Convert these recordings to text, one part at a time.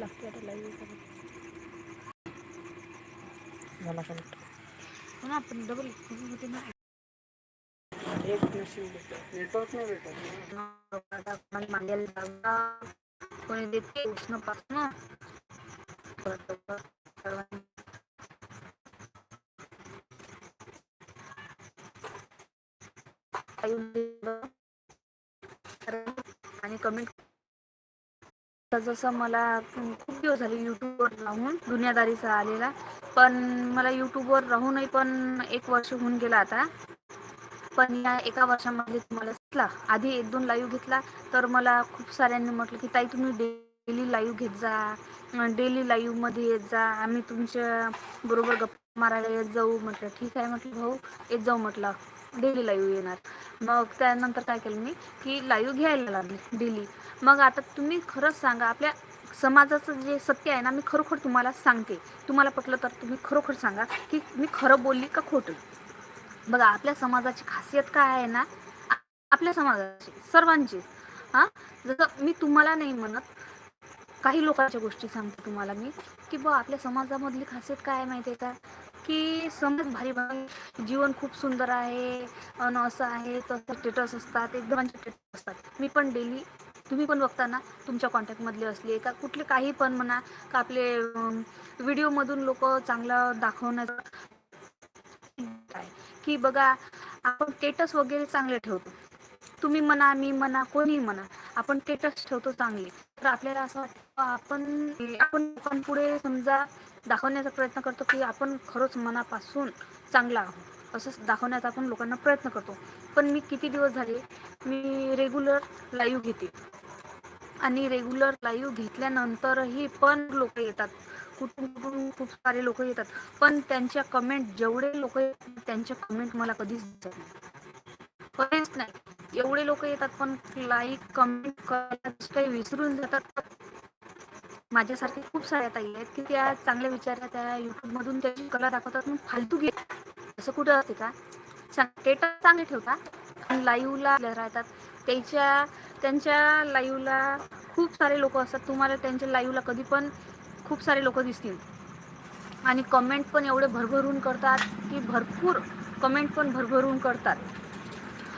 लागते आता लाईव्ह झाला कनेक्ट हो ना आपण डबल होते ना एक नेटवर्क नाही भेटत कोणी देते उष्णपासन आणि कमेंट जसं मला खूप दिवस झाले युट्यूबवर राहून दुनियादारीचा आलेला पण मला युट्यूबवर राहूनही पण एक वर्ष होऊन गेला आता. पण या एका वर्षामध्ये तुम्हाला घेतला आधी एक दोन लाईव्ह घेतला तर मला खूप साऱ्यांनी म्हटलं की ताई तुम्ही डेली लाईव्ह घेत जा. डेली लाईव्हमध्ये येत जा. आम्ही तुमच्या बरोबर गप्पा मारायला येत जाऊ. म्हटलं ठीक आहे. म्हटलं भाऊ येत जाऊ. म्हटलं डेली लाईव्ह येणार. मग त्यानंतर काय केलं मी की लाईव्ह घ्यायला लागले डेली. मग आता तुम्ही खरंच सांगा आपल्या समाजाचं जे सत्य आहे ना मी खरोखर तुम्हाला सांगते. तुम्हाला पटलं तर तुम्ही खरोखर सांगा की मी खरं बोलली का खोटं? बघा आपल्या समाजाची खासियत काय आहे ना आपल्या समाजाची सर्वांची. हां? जसं मी तुम्हाला नाही म्हणत काही लोकांच्या गोष्टी सांगते तुम्हाला मी की बा आपल्या समाजामधली खासियत काय माहिती आहे का? की समज भारी भारी जीवन खूप सुंदर आहे अन असं आहे तसं स्टेटस असतात एकदम स्टेटस असतात. मी पण डेली तुम्ही पण बघता ना तुमच्या कॉन्टॅक्टमधले असले का कुठले काही पण म्हणा का आपले व्हिडिओमधून लोक चांगलं दाखवण्याचं की बघा आपण स्टेटस वगैरे चांगले ठेवतो. तुम्ही म्हणा मी म्हणा कोणी म्हणा आपण स्टेटस ठेवतो चांगले. तर आपल्याला असं वाटतं आपण आपण पुढे समजा दाखवण्याचा प्रयत्न करतो की आपण खरंच मनापासून चांगला आहोत. असं दाखवण्याचा आपण लोकांना प्रयत्न करतो. पण मी किती दिवस झाले मी रेग्युलर लाईव्ह घेते. आणि रेग्युलर लाईव्ह घेतल्यानंतरही पण लोक येतात. कुठून कुठून खूप सारे लोक येतात. पण त्यांच्या कमेंट जेवढे लोक येतात त्यांच्या कमेंट मला कधीच दिसत नाही. कधीच नाही. एवढे लोक येतात पण लाईक कमेंट करायला काही विसरून जातात माझ्यासारखे खूप साऱ्या ताई आहेत की त्या चांगल्या विचारल्या त्या युट्यूबमधून त्याची कला दाखवतात मग फालतू घे असं कुठं असते का? स्टेटस चांगले ठेवता. आणि लाईव्हला राहतात. त्याच्या त्यांच्या लाईव्हला खूप सारे लोक असतात. तुम्हाला त्यांच्या लाईव्हला कधी पण खूप सारे लोक दिसतील. आणि कमेंट पण एवढे भरभरून करतात की भरपूर कमेंट पण भरभरून करतात.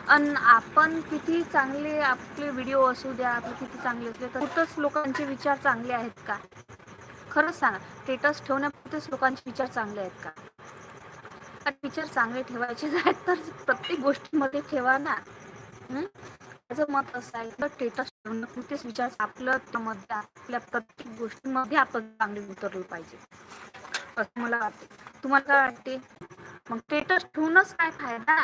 आणि आपण किती चांगले आपले व्हिडिओ असू द्या आपले किती चांगले असले तर कुठंच लोकांचे विचार चांगले आहेत का? खरंच सांगा स्टेटस ठेवण्यापुरतेच लोकांचे विचार चांगले आहेत का? विचार चांगले ठेवायचे आहेत तर प्रत्येक गोष्टीमध्ये ठेवा ना. माझं मत असं आहे तर स्टेटस ठेवण्यापुरतेच विचार आपलं मध्ये आपल्या प्रत्येक गोष्टीमध्ये आपण चांगले उतरलं पाहिजे. असं मला वाटते. तुम्हाला काय वाटते? मग स्टेटस ठेवूनच काय फायदा?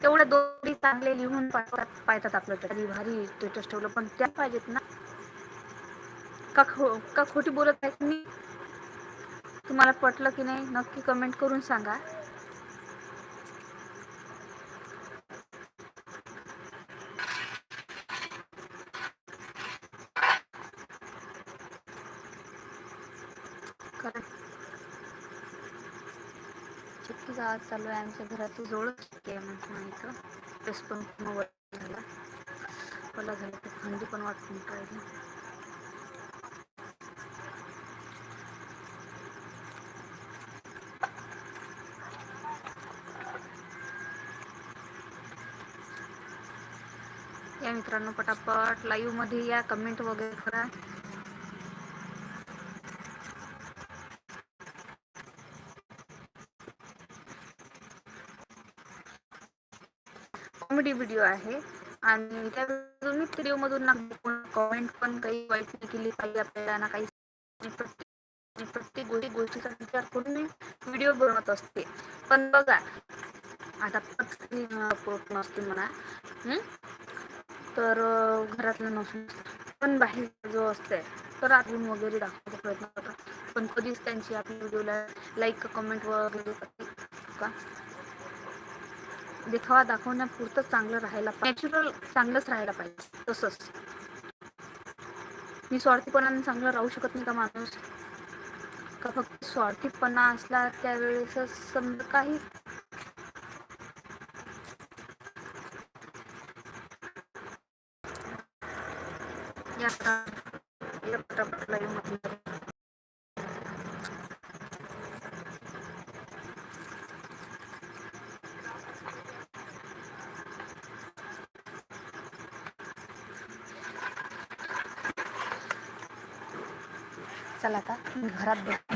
तेवढे दोन्ही चांगले लिहून पाठवतात पाहतात आपलं तरी. भारी स्टेटस ठेवलं. पण त्या पाहिजेत ना. का खो का खोटी बोलत आहेत? मी तुम्हाला पटलं की नाही नक्की कमेंट करून सांगा. कारण चिक्कीचा आवाज चालू आहे आमच्या घरातून जवळच चिक्की आहे म्हणजे इथं तेच पण पूर्ण झाला. मला झालं तर थंडी पण वाटून राहिली. या मित्रांनो पटापट लाईव्हमध्ये या. कमेंट वगैरे करा. कॉमेडी व्हिडिओ आहे. आणि त्या व्हिडिओ मधून ना कमेंट पण काही वाईट नाही केली. पाहिजे आपल्याला ना काही प्रत्येक गोष्टी गोष्टीचा विचार करून मी व्हिडिओ बनवत असते. पण बघा आता पोट नसते म्हणा तर घरातलं नसून पण बाहेर जो असते तर अजून वगैरे दाखवायचा प्रयत्न करतात. पण कधीच त्यांची आपल्या व्हिडिओला लाईक कमेंट वगैरे का? देखावा दाखवण्यापुरतं चांगलं राहायला नॅचरल चांगलंच राहायला पाहिजे तसंच. मी स्वार्थीपणाने चांगलं राहू शकत नाही का माणूस? का फक्त स्वार्थीपणा असला त्यावेळेस समजा काही? या चला आता मी घरात बस